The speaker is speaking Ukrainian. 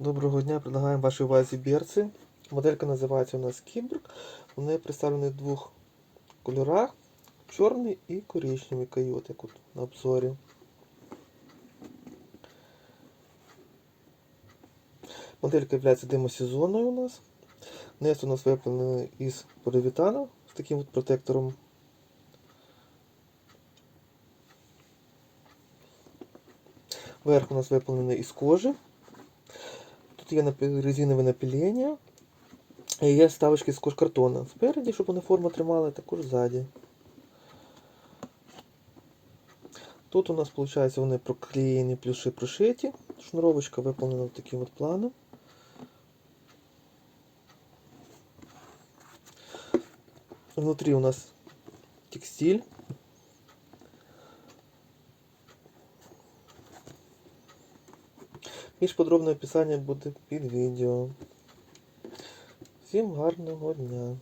Доброго дня, предлагаємо вашій увазі берці. Моделька називається у нас Кіберг. Вони представлені в двох кольорах: чорний і коричневий койот, як от на обзорі. Моделька є димосезонною у нас. Низ у нас виповнений із поліуретану з таким от протектором. Верх у нас виповнений із кожи. Тут є резинове напилення. І є ставочки з кожкартона. Спереді, щоб вони форму тримали, також ззаді. Тут у нас, виходить, вони проклеєні плюши прошиті. Шнуровочка виповнена таким от планом. Внутри у нас текстиль. Більш подробне описання буде під відео. Всім гарного дня!